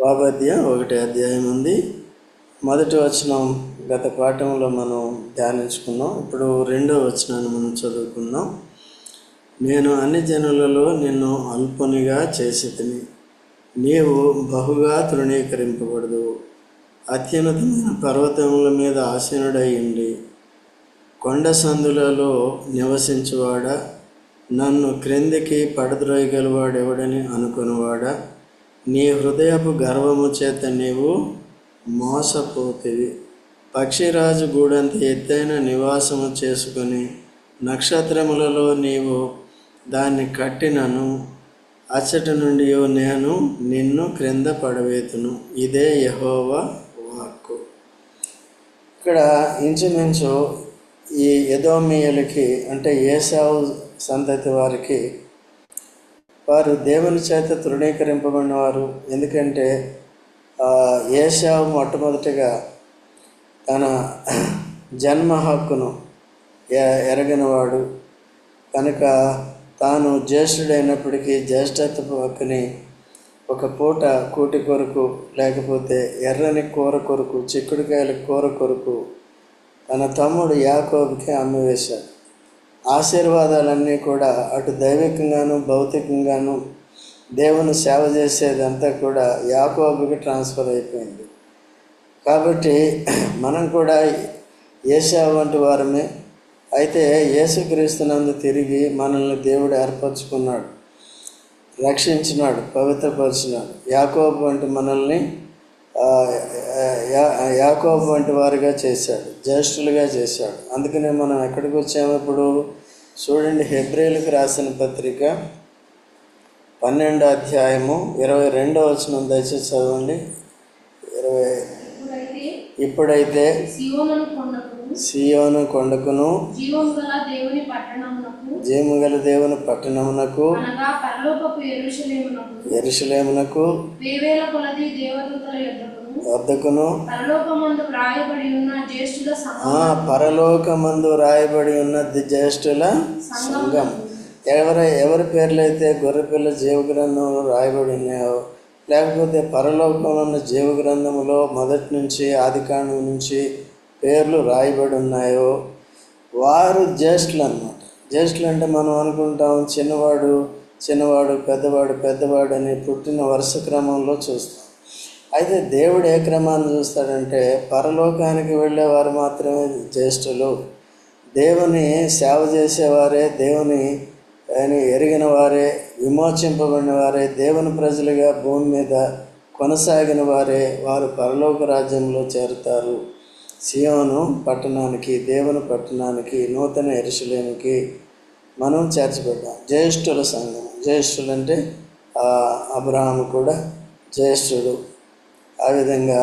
వాపద్యం ఒకటి అధ్యాయం ఉంది. మొదటి వచనం గత పాఠంలో మనం ధ్యానించుకున్నాం. ఇప్పుడు రెండో వచనాన్ని మనం చదువుకున్నాం నేను అన్ని జనులలో నిన్ను అల్పునిగా చేసి తిని నీవు బహుగా తృణీకరింపబడదు. అత్యున్నతమైన పర్వతముల మీద ఆసీనుడయ్యండి కొండ సందులలో నివసించువాడా? నన్ను క్రిందికి పడద్రోయగలవాడెవడని అనుకునివాడా? నీ హృదయపు గర్వము చేత నీవు మోసపోతివి. పక్షిరాజు గూడంత ఎత్తైన నివాసము చేసుకుని నక్షత్రములలో నీవు దాన్ని కట్టినను అచ్చటి నుండి నేను నిన్ను క్రింద పడవేతును. ఇదే యహోవా వాక్కు. ఇక్కడ ఇంచుమించు ఈ యదోమియలకి అంటే ఏసావు సంతతి వారికి వారు దేవుని చేత తృణీకరింపబడిన వారు ఎందుకంటే ఏషావు మొట్టమొదటిగా తన జన్మ హక్కును ఎ- ఎరగనివాడు. కనుక తాను జ్యేష్ఠుడైనప్పటికీ జ్యేష్ఠత్వ హక్కుని ఒక పూట కూటి కొరకు లేకపోతే ఎర్రని కూర కొరకు చిక్కుడుకాయల కూర కొరకు తన తమ్ముడు యాకోబుకి అమ్మివేశాడు. ఆశీర్వాదాలన్నీ కూడా అటు దైవికంగాను భౌతికంగాను దేవుని సేవ చేసేదంతా కూడా యాకోబుకి ట్రాన్స్ఫర్ అయిపోయింది. కాబట్టి మనం కూడా ఏసా వంటి వారమే. అయితే యేసుక్రీస్తునందు తిరిగి మనల్ని దేవుడు ఏర్పరచుకున్నాడు రక్షించినాడు పవిత్రపరిచినాడు. యాకోబు వంటి మనల్ని యాకోబు వంటి వారిగా చేశాడు జ్యేష్ఠులుగా చేశాడు. అందుకనే మనం ఎక్కడికి వచ్చాము ఇప్పుడు? చూడండి హెబ్రిలకు రాసిన పత్రిక పన్నెండో అధ్యాయము ఇరవై రెండో వచనం దయచేసి చదవండి. ఇరవై ఇప్పుడైతే ఇప్పుడైతే సియోను కొండకు సియోను కొండకును జీవం గల దేవుని పట్టణమునకు జీముగల దేవుని పట్టణమునకు యుద్ధకును వద్దకును పరలోకమందు రాయబడి ఉన్న జ్యేష్ఠుల సంఘం. ఎవరి ఎవరి పేర్లైతే గొర్రెపిల్ల జీవ గ్రంథంలో రాయబడి ఉన్నాయో లేకపోతే పరలోకంలో ఉన్న జీవ గ్రంథములో మొదటి నుంచి ఆదికాండం నుంచి పేర్లు రాయబడి ఉన్నాయో వారు జ్యేష్ఠులు అనమాట జ్యేష్ఠులు అంటే మనం అనుకుంటాం చిన్నవాడు చిన్నవాడు పెద్దవాడు పెద్దవాడు అని పుట్టిన వరుస క్రమంలో చూస్తాం. అయితే దేవుడు ఏ క్రమాన్ని చూస్తాడంటే పరలోకానికి వెళ్ళేవారు మాత్రమే జ్యేష్ఠులు. దేవుని సేవ చేసేవారే దేవుని అని ఎరిగిన వారే విమోచింపబడిన వారే దేవుని ప్రజలుగా భూమి మీద కొనసాగిన వారే వారు పరలోక రాజ్యంలో చేరుతారు. సియోను పట్టణానికి దేవుని పట్టణానికి నూతన ఎరుసలేమికి మనం చేర్చబడ్డాం. జ్యేష్ఠుల సంఘం. జ్యేష్ఠులు అంటే అబ్రహాము కూడా జ్యేష్ఠుడు. ఆ విధంగా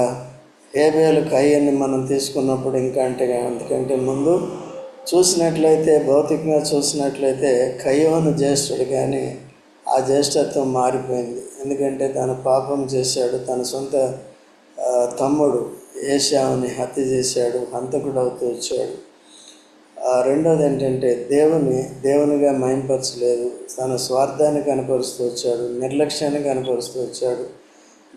హేబేలు కయ్యని మనం తీసుకున్నప్పుడు ఇంకా అంటే అందుకంటే ముందు చూసినట్లయితే భౌతికంగా చూసినట్లయితే కయ్యోను జ్యేష్ఠుడు కానీ ఆ జ్యేష్ఠత్వం మారిపోయింది. ఎందుకంటే తన పాపం చేశాడు. తన సొంత తమ్ముడు ఏషావుని హత్య చేశాడు హంతకుడు అవుతూ వచ్చాడు. ఆ, రెండోది ఏంటంటే దేవుని దేవునిగా మైంపరచలేదు తన స్వార్థాన్ని కనపరుస్తూ వచ్చాడు నిర్లక్ష్యాన్ని కనపరుస్తూ వచ్చాడు.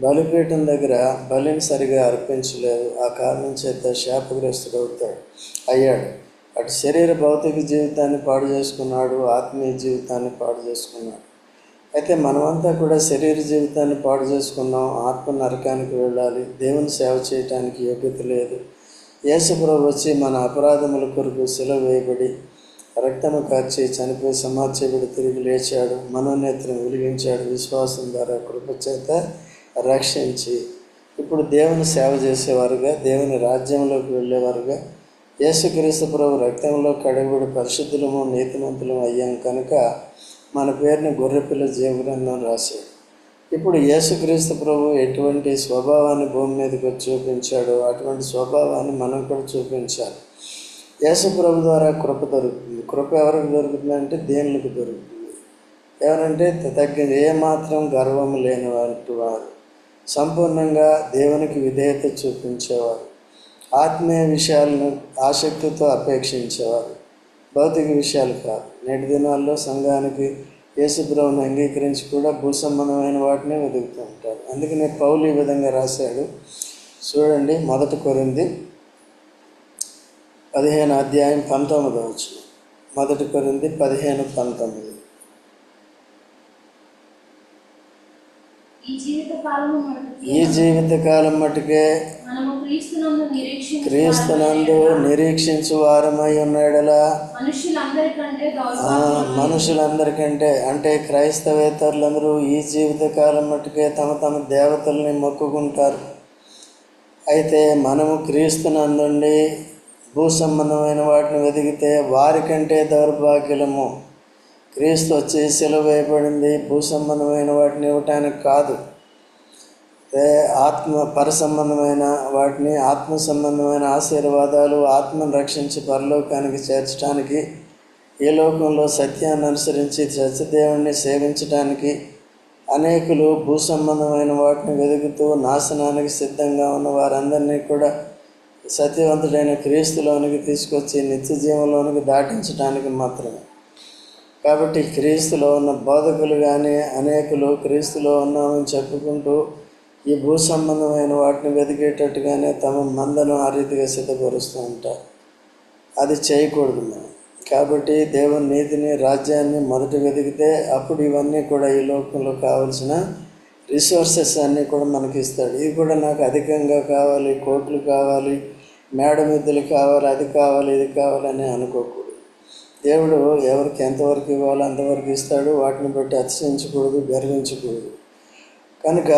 బలిపీఠం దగ్గర బలిని సరిగా అర్పించలేదు. ఆ కారణం చేత శాపగ్రస్తుడు అవుతాడు అయ్యాడు. అటు శరీర భౌతిక జీవితాన్ని పాడు చేసుకున్నాడు ఆత్మీయ జీవితాన్ని పాడు చేసుకున్నాడు. అయితే మనమంతా కూడా శరీర జీవితాన్ని పాడు చేసుకున్నాం. ఆత్మ నరకానికి వెళ్ళాలి. దేవుని సేవ చేయటానికి యోగ్యత లేదు. యేసుప్రభు వచ్చి మన అపరాధముల కొరకు సెలవు వేయబడి రక్తము కార్చి చనిపోయి సమాధ్యపడి తిరిగి లేచాడు. మనోనేత్రం వెలిగించాడు. విశ్వాసం ద్వారా కృపచేత రక్షించి ఇప్పుడు దేవుని సేవ చేసేవారుగా దేవుని రాజ్యంలోకి వెళ్ళేవారుగా యేసుక్రీస్తు ప్రభు రక్తంలో కడగబడి పరిశుద్ధులము నీతిమంతులము అయ్యాం. కనుక మన పేరుని గొర్రెపిల్ల జీవగ్రంథం రాశాడు. ఇప్పుడు యేసుక్రీస్తు ప్రభు ఎటువంటి స్వభావాన్ని భూమి మీదకి వచ్చి చూపించాడో అటువంటి స్వభావాన్ని మనం కూడా చూపించాలి. యేసు ప్రభు ద్వారా కృప దొరుకుతుంది. కృప ఎవరికి దొరుకుతుంది అంటే దేవునికి దొరుకుతుంది. ఎవరంటే తగ్గింది ఏమాత్రం గర్వం లేని వంటి వారు. సంపూర్ణంగా దేవునికి విధేయత చూపించేవారు. ఆత్మీయ విషయాలను ఆసక్తితో అపేక్షించేవారు. భౌతిక విషయాలు కాదు. నేటి దినాల్లో సంఘానికి యేసుప్రభుని అంగీకరించి కూడా భూ సంబంధమైన వాటిని వెతుకుతూ ఉంటారు. అందుకనే పౌలు ఈ విధంగా రాశాడు. చూడండి మొదటి కొరింది పదిహేను అధ్యాయం పంతొమ్మిది వచ్చు మొదటి కొరింది పదిహేను పంతొమ్మిది. ఈ జీవితకాలం మటుకే క్రీస్తునందు నిరీక్షించు వారమై ఉన్నాడలా. మనుషులందరికంటే అంటే క్రైస్తవేతరులందరూ ఈ జీవితకాలం మట్టుకే తమ తమ దేవతల్ని మొక్కుకుంటారు. అయితే మనము క్రీస్తునందుండి భూ సంబంధమైన వాటిని వెతికితే వారికంటే దౌర్భాగ్యులము. క్రీస్తు వచ్చి సెలవు వేయబడింది భూ సంబంధమైన వాటిని ఇవ్వటానికి కాదు. ఆత్మ పర సంబంధమైన వాటిని ఆత్మ సంబంధమైన ఆశీర్వాదాలు ఆత్మను రక్షించి పరలోకానికి చేర్చడానికి ఈ లోకంలో సత్యాన్ని అనుసరించి సత్యదేవుణ్ణి సేవించడానికి అనేకులు భూ సంబంధమైన వాటిని వెతుకుతూ నాశనానికి సిద్ధంగా ఉన్న వారందరినీ కూడా సత్యవంతుడైన క్రీస్తులోనికి తీసుకొచ్చి నిత్య జీవంలోనికి దాటించడానికి మాత్రమే. కాబట్టి క్రీస్తులో ఉన్న బోధకులు కానీ అనేకులు క్రీస్తులో ఉన్నామని చెప్పుకుంటూ ఈ భూ సంబంధమైన వాటిని వెతికేటట్టుగానే తమ మందను ఆ రీతిగా సిద్ధపరుస్తూ ఉంటారు. అది చేయకూడదు మనం. కాబట్టి దేవుని నీతిని రాజ్యాన్ని మొదట వెతికితే అప్పుడు ఇవన్నీ కూడా ఈ లోకంలో కావలసిన రిసోర్సెస్ అన్నీ కూడా మనకి ఇస్తాడు. ఇది కూడా నాకు అధికంగా కావాలి కోట్లు కావాలి మేడమిద్దలు కావాలి అది కావాలి ఇది కావాలని అనుకోకూడదు. దేవుడు ఎవరికి ఎంతవరకు ఇవ్వాలో అంతవరకు ఇస్తాడు. వాటిని బట్టి అతిశయించకూడదు గర్వించకూడదు కనుక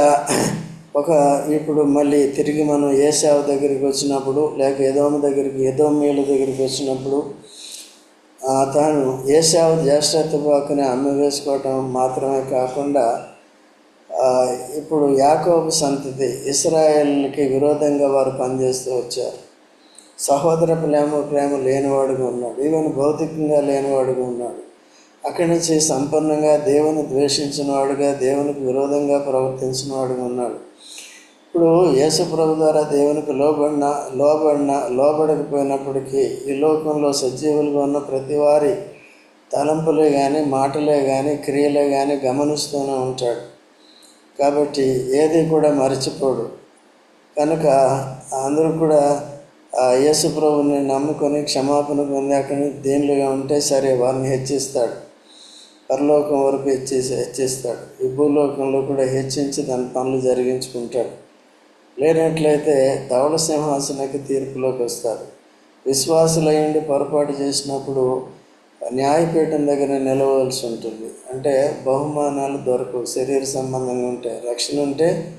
ఒక ఇప్పుడు మళ్ళీ తిరిగి మనం ఏసావ దగ్గరికి వచ్చినప్పుడు లేక ఏదోమ దగ్గరికి ఏదోమీల దగ్గరికి వచ్చినప్పుడు ఆ, తాను ఏసావు జ్యేష్ఠత్వకుని అమ్మి వేసుకోవటం మాత్రమే కాకుండా ఇప్పుడు యాకోబు సంతతి ఇస్రాయల్కి విరోధంగా వారు పనిచేస్తూ వచ్చారు. సహోదర ప్రేమ ప్రేమ లేనివాడుగా ఉన్నాడు. ఈవెన్ భౌతికంగా లేనివాడుగా ఉన్నాడు. అక్కడి నుంచి సంపన్నంగా దేవుని ద్వేషించిన వాడుగా దేవునికి విరోధంగా ప్రవర్తించిన వాడుగా ఉన్నాడు. ఇప్పుడు యేసుప్రభు ద్వారా దేవునికి లోబడిన లోబడిన లోబడకపోయినప్పటికీ ఈ లోకంలో సజీవులుగా ఉన్న ప్రతి వారి తలంపులే కానీ మాటలే కానీ క్రియలే కానీ గమనిస్తూనే ఉంటాడు. కాబట్టి ఏది కూడా మర్చిపోడు. కనుక అందరూ కూడా ఆ నమ్ముకొని క్షమాపణ పొంది అక్కడి దేనిలుగా ఉంటే సరే వారిని హెచ్చిస్తాడు. పరలోకం వరకు హెచ్చేసి హెచ్చిస్తాడు. ఈ భూలోకంలో కూడా హెచ్చించి తన పనులు జరిగించుకుంటాడు. లేనట్లయితే ధవళ సింహాసనకి తీర్పులోకి వస్తారు. విశ్వాసులయ్యండి పొరపాటు చేసినప్పుడు న్యాయపీఠం దగ్గర నిలవలసి ఉంటుంది. అంటే బహుమానాలు దొరకవు. శరీర సంబంధంగా ఉంటాయి రక్షణ ఉంటే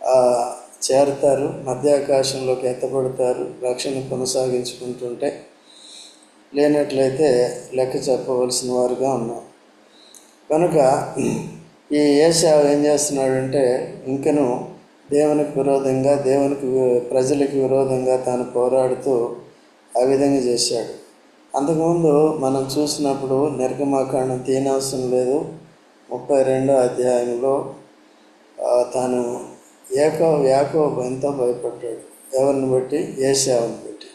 చేరతారు చేరుతారు. మధ్యాకాశంలోకి ఎత్తబడతారు. రక్షణ కొనసాగించుకుంటుంటే లేనట్లయితే లెక్క చెప్పవలసిన వారుగా ఉన్నాం. కనుక ఈ ఏసావు ఏం చేస్తున్నాడంటే ఇంకను దేవునికి విరోధంగా దేవునికి ప్రజలకు విరోధంగా తాను పోరాడుతూ ఆ విధంగా చేశాడు. అంతకుముందు మనం చూసినప్పుడు నిర్గమాకాండం తీనవసరం లేదు. ముప్పై రెండో అధ్యాయంలో తాను ఏకో యాకోబు ఎంతో భయపడ్డాడు. ఎవరిని బట్టి? ఏసావుని బట్టి.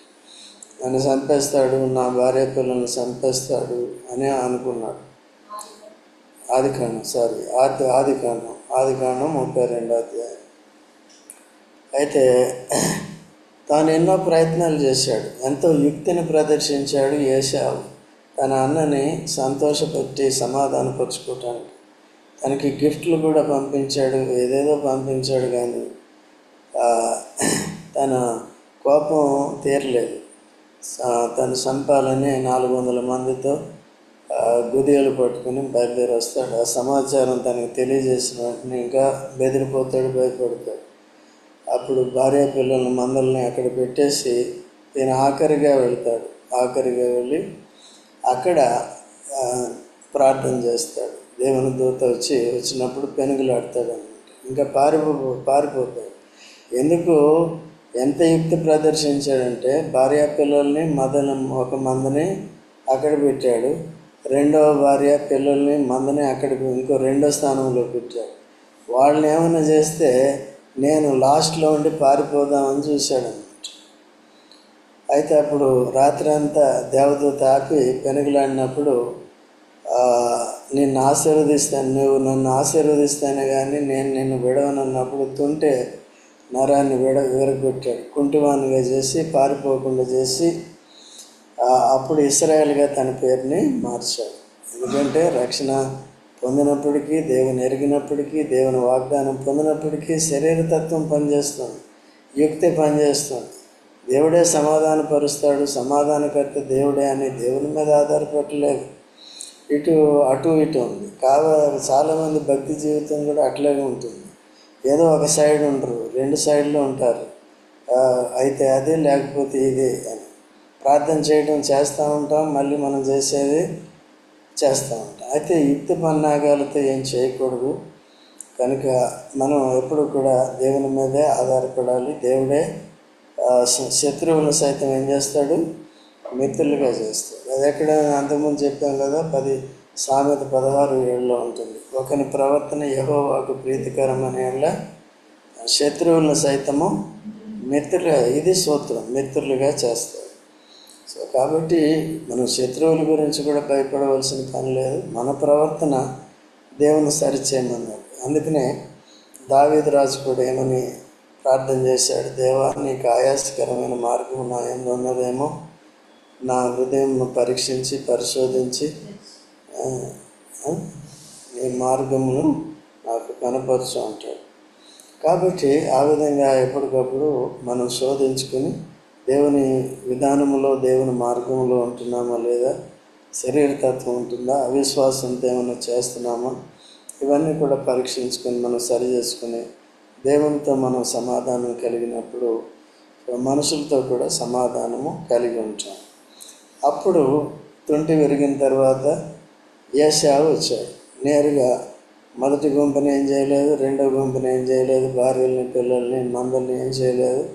నన్ను చంపేస్తాడు నా భార్య పిల్లల్ని చంపేస్తాడు అని అనుకున్నాడు. ఆది కాండం సారీ ఆది ఆది కాండం ఆది కాండం ముప్పై రెండో అధ్యాయం. అయితే తాను ఎన్నో ప్రయత్నాలు చేశాడు. ఎంతో యుక్తిని ప్రదర్శించాడు ఏసావు తన అన్నని సంతోషపెట్టి సమాధానపరుచుకోవటానికి తనకి గిఫ్ట్లు కూడా పంపించాడు ఏదేదో పంపించాడు కానీ తన కోపం తీరలేదు. తను చంపాలని నాలుగు వందల మందితో ఆ, గుదియలు పట్టుకుని బయలుదేరి వస్తాడు ఆ సమాచారం తనకు తెలియజేసిన వెంటనే ఇంకా బెదిరిపోతాడు భయపడతాడు. అప్పుడు భార్య పిల్లల మందల్ని అక్కడ పెట్టేసి ఈయన ఆఖరిగా వెళ్తాడు. ఆఖరిగా వెళ్ళి అక్కడ ప్రార్థన చేస్తాడు. దేవుని దూత వచ్చి వచ్చినప్పుడు పెనుగులాడతాడు అనమాట ఇంకా పారిపో పారిపోతాడు. ఎందుకు? ఎంత యుక్తి ప్రదర్శించాడంటే భార్య పిల్లల్ని మదన ఒక మందని అక్కడ పెట్టాడు. రెండవ భార్య పిల్లల్ని మందని అక్కడ ఇంకో రెండో స్థానంలో పెట్టాడు. వాళ్ళని ఏమైనా చేస్తే నేను లాస్ట్లో ఉండి పారిపోదామని చూశాడు అయితే అప్పుడు రాత్రి అంతా దేవదూత ఆపి పెనుగులాడినప్పుడు నిన్ను ఆశీర్వదిస్తాను నువ్వు నన్ను ఆశీర్వదిస్తాను కానీ నేను నిన్ను విడవనన్నప్పుడు తుంటే నరాన్ని విడ విరగొట్టాడు. కుంటివానిగా చేసి పారిపోకుండా చేసి అప్పుడు ఇస్రాయల్గా తన పేరుని మార్చాడు. ఎందుకంటే రక్షణ పొందినప్పటికీ దేవుని ఎరిగినప్పటికీ దేవుని వాగ్దానం పొందినప్పటికీ శరీరతత్వం పనిచేస్తుంది యుక్తి పనిచేస్తుంది. దేవుడే సమాధానపరుస్తాడు సమాధానకర్త దేవుడే అని దేవుని మీద ఆధారపడలేదు. ఇటు అటు ఇటు ఉంది. కావ చాలామంది భక్తి జీవితం కూడా అట్లాగే ఉంటుంది. ఏదో ఒక సైడ్ ఉండరు రెండు సైడ్లు ఉంటారు. అయితే అదే లేకపోతే ఇదే అని. ప్రార్థన చేయడం చేస్తూ ఉంటాం మళ్ళీ మనం చేసేది చేస్తూ ఉంటాం. అయితే యుక్తి పన్నాగాలతో ఏం చేయకూడదు. కనుక మనం ఎప్పుడు కూడా దేవుని మీదే ఆధారపడాలి. దేవుడే శత్రువులను సైతం ఏం చేస్తాడు? మిత్రులుగా చేస్తాడు. అది ఎక్కడ అంతకుముందు చెప్పాం కదా పది సామెత పదహారు ఏళ్ళలో ఉంటుంది. ఒకని ప్రవర్తన యహోవాకు ప్రీతికరం అనే ఏళ్ళ శత్రువులను సైతము మిత్రులుగా ఇది సూత్రం మిత్రులుగా చేస్తాడు. సో కాబట్టి మనం శత్రువుల గురించి కూడా భయపడవలసిన పని లేదు. మన ప్రవర్తన దేవుని సరిచేయమన్నాడు. అందుకనే దావీదు రాజు కూడా ఏమని ప్రార్థన చేశాడు? దేవా నీకు ఆయాసకరమైన మార్గం నా ఎందు ఉన్నదేమో. నా హృదయం పరీక్షించి పరిశోధించి ఈ నీ మార్గమును నాకు కనపరచు అంటాడు. కాబట్టి ఆ విధంగా ఎప్పటికప్పుడు మనం శోధించుకుని దేవుని విధానములో దేవుని మార్గంలో ఉంటున్నామా లేదా? శరీరతత్వం ఉంటుందా? అవిశ్వాసంతో ఏమైనా చేస్తున్నామా? ఇవన్నీ కూడా పరీక్షించుకొని మనం సరి చేసుకుని దేవునితో మనం సమాధానం కలిగినప్పుడు మనుషులతో కూడా సమాధానము కలిగి ఉంటాం అప్పుడు తుంటి విరిగిన తర్వాత ఏషా వచ్చాడు. నేరుగా మొదటి గుంపుని ఏం చేయలేదు రెండో గుంపుని ఏం చేయలేదు భార్యల్ని పిల్లల్ని మందల్ని ఏం చేయలేదు.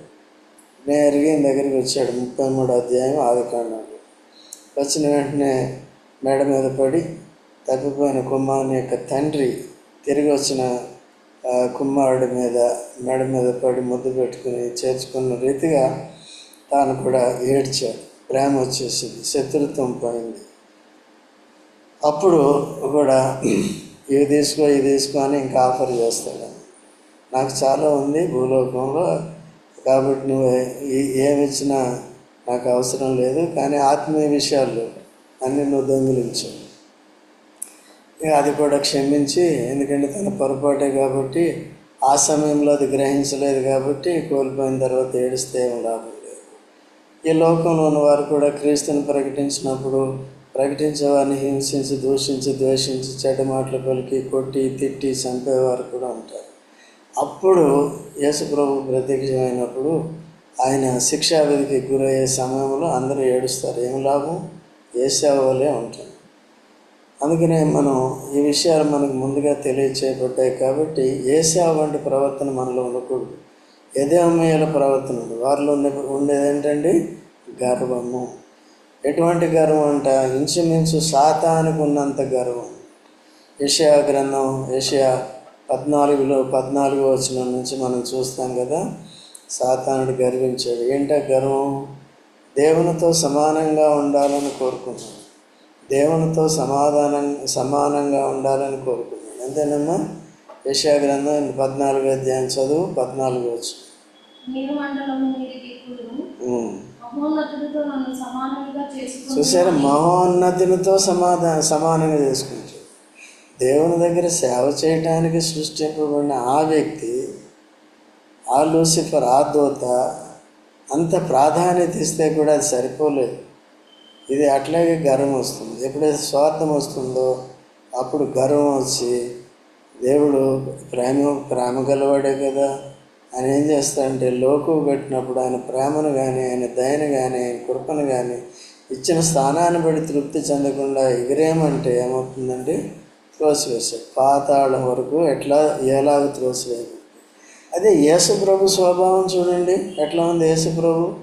నేరుగా ఈయన దగ్గరికి వచ్చాడు. ముప్పై మూడు అధ్యాయం ఆదికాండంలో వచ్చిన వెంటనే మేడ మీద పడి తప్పిపోయిన కుమారుని యొక్క తండ్రి తిరిగి వచ్చిన కుమారుడి మీద మెడ మీద పడి ముద్దు పెట్టుకుని చేర్చుకున్న రీతిగా తాను కూడా ఏడ్చాడు. ప్రేమ వచ్చేసింది. శత్రుత్వం పోయింది. అప్పుడు కూడా ఇవి తీసుకో ఇవి తీసుకో అని ఇంకా ఆఫర్ చేస్తాడు. నాకు చాలా ఉంది భూలోకంలో. కాబట్టి నువ్వు ఏమిచ్చినా నాకు అవసరం లేదు కానీ ఆత్మీయ విషయాల్లో అన్నీ నువ్వు దొంగిలించు. ఇక అది కూడా క్షమించి ఎందుకంటే తన పొరపాటే కాబట్టి ఆ సమయంలో అది గ్రహించలేదు కాబట్టి కోల్పోయిన తర్వాత ఏడిస్తే ఏం లాభం లేదు. ఈ లోకంలో ఉన్న వారు కూడా క్రీస్తుని ప్రకటించినప్పుడు ప్రకటించేవారిని హింసించి దూషించి ద్వేషించి చెడ్డ మాటలు పలికి కొట్టి తిట్టి చంపేవారు కూడా ఉంటారు. అప్పుడు యేసుప్రభు ప్రత్యక్షమైనప్పుడు ఆయన శిక్షావిధికి గురయ్యే సమయంలో అందరూ ఏడుస్తారు ఏం లాభం? ఏసావోలే ఉంటుంది అందుకనే మనం ఈ విషయాలు మనకు ముందుగా తెలియచేయబడ్డాయి కాబట్టి ఏసా వంటి ప్రవర్తన మనలో ఉండకూడదు. ఎదేమయ్యల ప్రవర్తన ఉంది. వారిలో ఉండే ఉండేది ఏంటండి? గర్వము. ఎటువంటి గర్వం అంట? ఇంచుమించు సాతానికి ఉన్నంత గర్వం. ఏషియా గ్రంథం ఏషియా పద్నాలుగులో పద్నాలుగో వచనం నుంచి మనం చూస్తాం కదా సాతానుడు గర్వించాడు. ఏంటా గర్వం? దేవునితో సమానంగా ఉండాలని కోరుకున్నాడు. దేవునితో సమాధానం సమానంగా ఉండాలని కోరుకున్నాడు. అంతేనమ్మా? యశా గ్రంథం పద్నాలుగు అధ్యాయం చదువు పద్నాలుగు వచ్చు చూసారా? మహోన్నతునితో సమాధాన సమానంగా చేసుకుంటాడు. దేవుని దగ్గర సేవ చేయటానికి సృష్టింపబడిన ఆ వ్యక్తి ఆ లూసిఫర్ ఆ దూత అంత ప్రాధాన్యత ఇస్తే కూడా అది సరిపోలేదు. ఇది అట్లాగే గర్వం వస్తుంది. ఎప్పుడైతే స్వార్థం వస్తుందో అప్పుడు గర్వం వచ్చి దేవుడు ప్రేమ ప్రేమ గలవాడే కదా? ఆయన ఏం చేస్తాడంటే లోకు పెట్టినప్పుడు ఆయన ప్రేమను కానీ ఆయన దయను కానీ ఆయన కృపను కానీ ఇచ్చిన స్థానాన్ని బట్టి తృప్తి చెందకుండా ఎగిరేమంటే ఏమవుతుందంటే త్రోసివేశాడు. పాతాళం వరకు ఎట్లా ఎలాగ త్రోసివేయదు అదే యేసు ప్రభు స్వభావం చూడండి. ఎట్లా ఉంది యేసు ప్రభు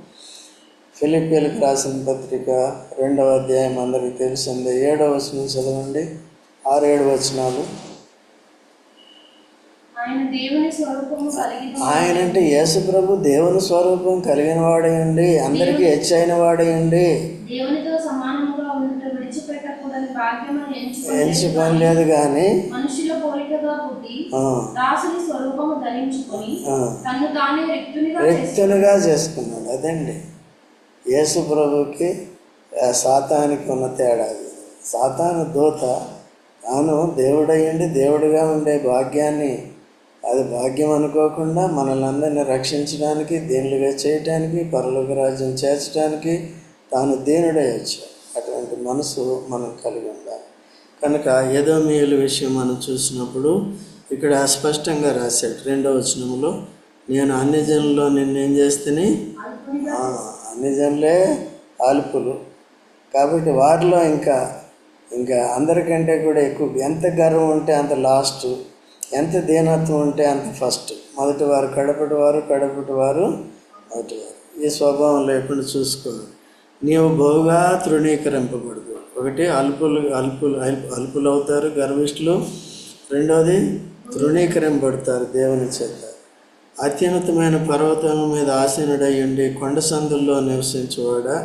ఫిలిపియలకు రాసిన పత్రిక రెండవ అధ్యాయం అందరికీ తెలిసిందే. ఏడవ వచనం చదవండి. ఆరు ఏడు వచనాలు. ఆయన అంటే యేసు ప్రభు దేవుని స్వరూపం కలిగిన వాడేయండి అందరికీ హెచ్చైన వాడేయండి దేవునితో సమానముగా ఎంచుకోలేదు కానీ మనుషుల పోలికగా పుట్టి దాసుని స్వరూపము ధరించుకొని తన్ను తానే రిక్తునిగా చేసుకున్నాడు. అదండి. యేసు ప్రభుకి సాతానికి ఉన్న తేడా సాతాను దూత తాను దేవుడయ్యండి దేవుడిగా ఉండే భాగ్యాన్ని అది భాగ్యం అనుకోకుండా మనల్ని అందరినీ రక్షించడానికి దీనులుగా చేయటానికి పరలోక రాజ్యం చేర్చడానికి తాను దీనుడై వచ్చాడు అటువంటి మనసు మనం కలిగి కనుక ఏదో విషయం మనం చూసినప్పుడు ఇక్కడ స్పష్టంగా రాశాడు రెండవ వచనంలో నేను అన్ని జనుల్లో నిన్నేం చేస్తేని? అన్ని జనులే అల్పులు. కాబట్టి వారిలో ఇంకా ఇంకా అందరికంటే కూడా ఎక్కువ ఎంత గర్వం ఉంటే అంత లాస్ట్ ఎంత దీనత్వం ఉంటే అంత ఫస్ట్. మొదటి వారు కడపటి వారు కడపటి వారు మొదటి వారు. ఈ స్వభావం లేకుండా చూసుకోవాలి. నీవు బహుగా తృణీకరింపబడదు. ఒకటి అల్పులు అల్పులు అల్పు అల్పులు అవుతారు గర్విష్ఠులు. రెండవది తృణీకరింపబడతారు దేవుని చేత. అత్యున్నతమైన పర్వతం మీద ఆసీనుడై ఉండి కొండ సందుల్లో నివసించేవాడా.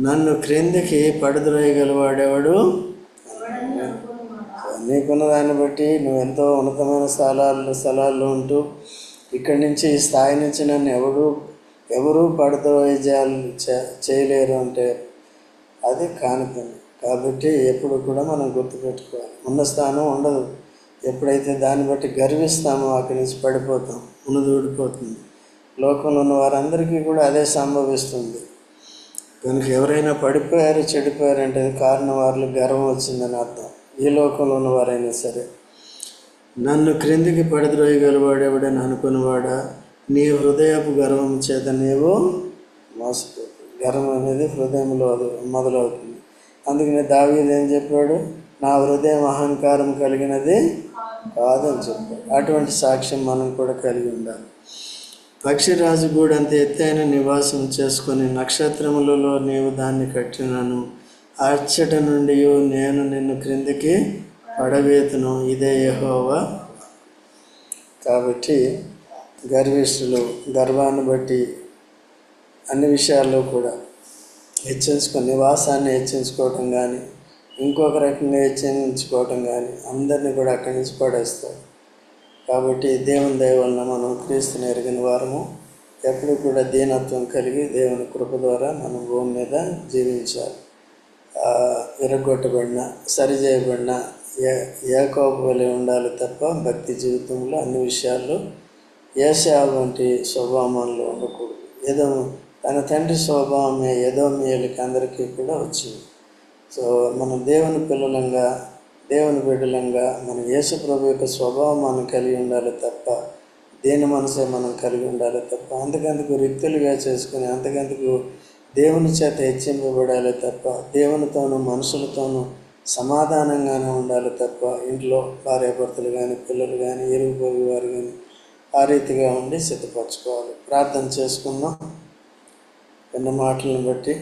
నన్ను క్రిందికి పడద్రోయగలవాడేవాడు? నీకున్న దాన్ని బట్టి నువ్వు ఎంతో ఉన్నతమైన స్థలాల్లో స్థలాల్లో ఉంటూ ఇక్కడి నుంచి ఈ స్థాయి నుంచి నన్ను ఎవడు ఎవరూ పడద్రోయ చేయలేరు అంటే అది కానుకుంది కాబట్టి ఎప్పుడు కూడా మనం గుర్తుపెట్టుకోవాలి. ఉన్న స్థానం ఉండదు. ఎప్పుడైతే దాన్ని బట్టి గర్విస్తామో అక్కడి నుంచి పడిపోతాం. ఉన్నది ఊడిపోతుంది లోకంలో ఉన్న వారందరికీ కూడా అదే సంభవిస్తుంది. కనుక ఎవరైనా పడిపోయారు చెడిపోయారు అంటే కారణం వారిలో గర్వం వచ్చిందని అర్థం. ఈ లోకంలో ఉన్నవారైనా సరే. నన్ను క్రిందికి పడద్రోయగలవాడెవడని అనుకున్నవాడా? నీ హృదయపు గర్వం చేత నీవు మోసపో గర్వం అనేది హృదయంలో మొదలవుతుంది. అందుకని దావీదు ఏం చెప్పాడు? నా హృదయం అహంకారం కలిగినది కాదని చెప్పాడు. అటువంటి సాక్ష్యం మనం కూడా కలిగి ఉండాలి. పక్షిరాజు కూడా అంత ఎత్తైన నివాసం చేసుకొని నక్షత్రములలో నీవు దాన్ని కట్టినాను. అచ్చట నుండి నేను నిన్ను క్రిందికి పడవేతును. ఇదే యహోవా. కాబట్టి గర్విష్ఠులు గర్వాన్ని బట్టి అన్ని విషయాల్లో కూడా హెచ్చించుకొని నివాసాన్ని హెచ్చించుకోవటం కానీ ఇంకొక రకంగా హెచ్చించుకోవటం కానీ అందరినీ కూడా అక్కడి నుంచి పడేస్తారు. కాబట్టి దేవుని దయ వలన మనం క్రీస్తుని ఎరిగిన వారము. ఎప్పుడు కూడా దీనత్వం కలిగి దేవుని కృప ద్వారా మనం భూమి మీద జీవించాలి. ఆ, విరగొట్టబడిన సరిచేయబడిన ఏ ఏకోప వలె ఉండాలి తప్ప భక్తి జీవితంలో అన్ని విషయాల్లో ఏసా వంటి స్వభావంలో ఉండకూడదు. ఏదో తన తండ్రి స్వభావమే ఏదో మేలుకి అందరికీ కూడా వచ్చింది. సో మనం దేవుని పిల్లలంగా దేవుని బిడ్డలంగా మన యేసు ప్రభు యొక్క స్వభావం మనం కలిగి ఉండాలి తప్ప దేని మనసే మనం కలిగి ఉండాలి తప్ప అంతకందుకు రిక్తులుగా చేసుకుని అంతకందుకు దేవుని చేత హెచ్చింపబడాలి తప్ప దేవునితోనూ మనుషులతోనూ సమాధానంగానే ఉండాలి తప్ప ఇంట్లో భార్యాభర్తలు కానీ పిల్లలు కానీ ఎరుగుపోయి వారు కానీ ఆ రీతిగా ఉండి సిద్ధపరచుకోవాలి. ప్రార్థన చేసుకుందాం. అన్న మాటలను బట్టి